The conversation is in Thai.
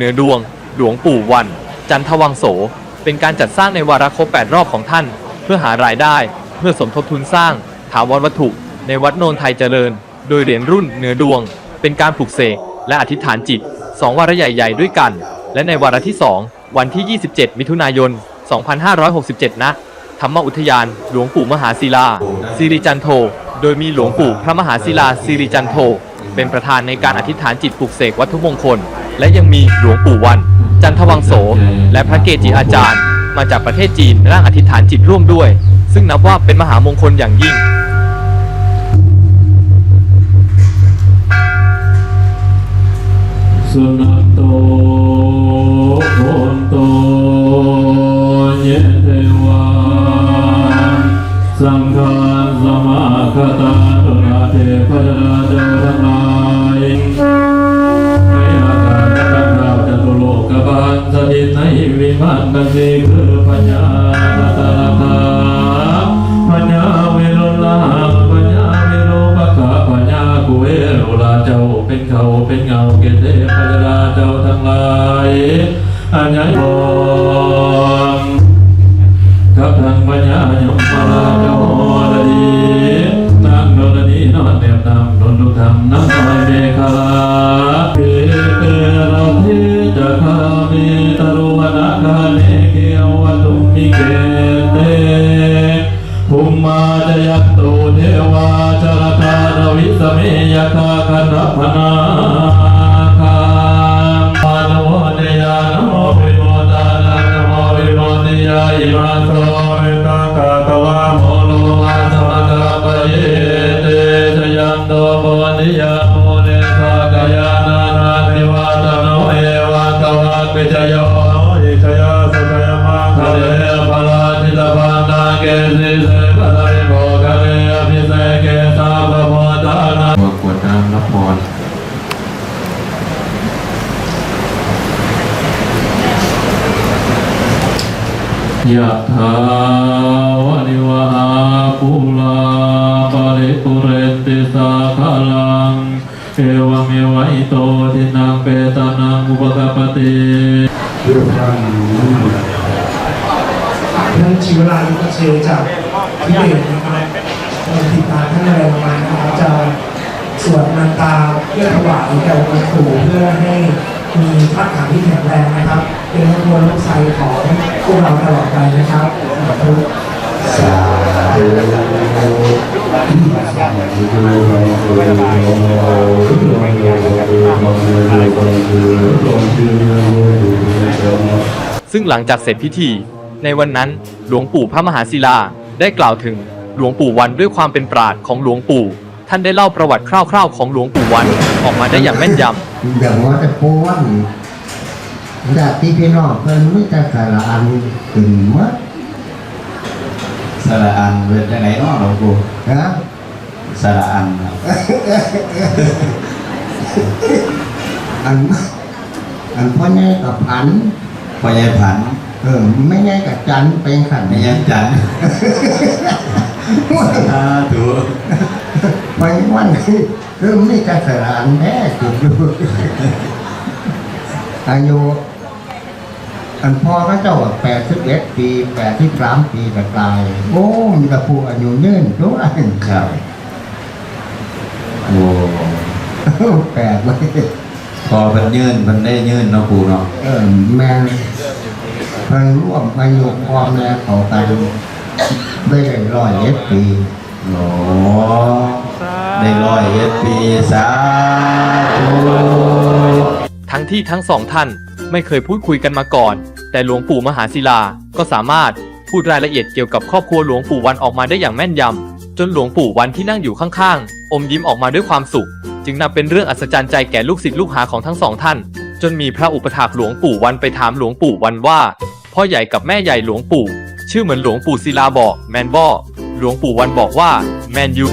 เนื้อดวง หลวงปู่วัน จันทวังโส เป็นการจัดสร้างในวาระครบ8รอบของท่าน เพื่อหารายได้เพื่อสมทบทุนสร้าง ถาวรวัตถุ ในวัดโนนไทยเจริญ โดยเหรียญรุ่นเหนือดวง เป็นการปลุกเสกและอธิษฐานจิต2วาระใหญ่ ๆ ด้วยกัน และในวาระที่ 2 วันที่ 27 มิถุนายน 2567ณธรรมอุทยาน หลวงปู่มหาศิลาสิริจันโท โดยมีหลวงปู่พระมหาศิลาสิริจันโท เป็นประธานในการอธิษฐานจิตปลุกเสกวัตถุมงคล และยังมีหลวงปู่วัน จันทวังโส และพระเกจิอาจารย์ มาจากประเทศจีนร่างอธิษฐานจิตร่วมด้วย ซึ่งนับว่าเป็นมหามงคลอย่างยิ่ง สุนันโตโคนโตเยเทวาสังฆาสมาคตาตุนาเทพจราเจทั้งหลาย เป็นเงาเกเทพจราเจ้าทั้งหลายอัญญาโยมกับทางปัญญายมมาลาเจ้าลดีนางโดนดีนอนเนบนำโดนดุธรรมน้ำน้อยเมฆลาเกเตระเทจะคามิตรุวนาคาเนเกวตุมิเกเตภุมมาจยัตโต ยะถาวะนิวหาปุลาปาริปุเร ติสาคาลังเอวเมวะอิโตทินังเปตานังอุปกปติเรื่องทางท่านชิวรายุทธเชยจากทิเบตนะครับติดตามท่านอะไรประมาณนะครับจะสวดนันตาเพื่อถวายแก่องค์ปู่เพื่อให้มีพัฒนาที่แข็งแรงนะครับ เป็นขบวนลูกไซของพวกเราตลอดไปนะครับสาธุ ขอบคุณสาธุซึ่งหลังจากเสร็จพิธี ในวันนั้นหลวงปู่พระมหาศิลาได้กล่าวถึงหลวงปู่วันด้วยความเป็นปราดของหลวงปู่ ท่านได้เล่าประวัติคร่าวๆ ของหลวงปู่วันออกมาได้อย่างแม่นยำอย่างว่าจะโป้วันญาติพี่น้องเพิ่นไม่จะสารอันถึงมัดสาระอันเป็นยังไงเนาะหลวงปู่นะ สระอันครับ อันอันพ่อแม่กับผันพ่อใหญ่ผันเออไม่แน่กับจันเป็นขันไม่ยันจันทร์สาธุไปวันนี้เริ่มไม่จะสารอันแม่จุดดูอายุอันพ่อก็เจ้าแปดสิบเอ็ดปีแปดสิบสามปีก็ตาย โอ้มีแต่ผู้อายุยืนด้วย ครับ โอ้แปดเลยพอเพิ่นยื่นเพิ่นได้ยื่นเนาะปู่เนาะเออแม่เพิ่งร่วมอายุพ่อแม่เขากันได้ร้อยเอ็ดปีโอ้ได้ร้อยเอ็ดปีสาธุทั้งที่ทั้งสองท่านไม่เคยพูดคุยกันมาก่อน แต่หลวงปู่มหาศิลาก็สามารถพูดรายละเอียดเกี่ยวกับครอบครัวหลวงปู่วันออกมาได้อย่างแม่นยำ จนหลวงปู่วันที่นั่งอยู่ข้างๆ อมยิ้มออกมาด้วยความสุข จึงนับเป็นเรื่องอัศจรรย์ใจแก่ลูกศิษย์ลูกหาของทั้งสองท่าน จนมีพระอุปถากหลวงปู่วันไปถามหลวงปู่วันว่า พ่อใหญ่กับแม่ใหญ่หลวงปู่ ชื่อเหมือนหลวงปู่ศิลาบอกแมนบอหลวงปู่วันบอกว่าแมนยู